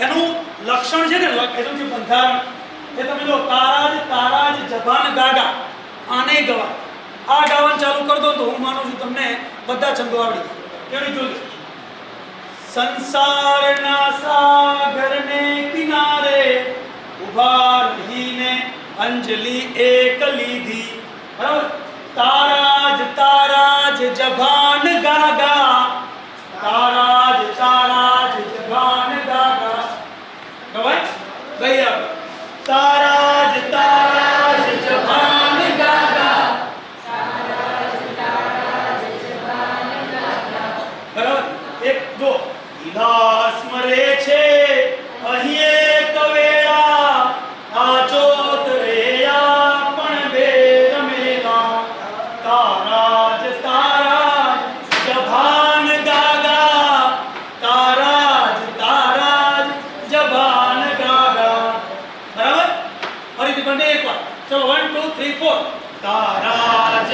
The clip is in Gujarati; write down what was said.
એનું લક્ષણ છે ને એનું જે બંધારણ, એ તમે જો તારાજ તારાજ જબાન ગાગા, આને ગવા. આ ગાવાનું ચાલુ કર તો હું માનું છું તમને બધા છંદો આવડી કેવી જોજો. સંસારના સાગરને કિનારે ઊભા રહીને અંજલિ એક લીધી. બરાબર? તારાજ તારાજ જબાન ગાગા વિલાસ મરે છે, અહીં એક વેળા આચોત રેયા, પણ બે રમેલા. તારાજ તારાજ, જભાન ગાગા. તારાજ તારાજ, જભાન ગાગા. બરાબર? ફરીથી બંને એકવાર. ચલો વન ટુ થ્રી ફોર જ તારાજ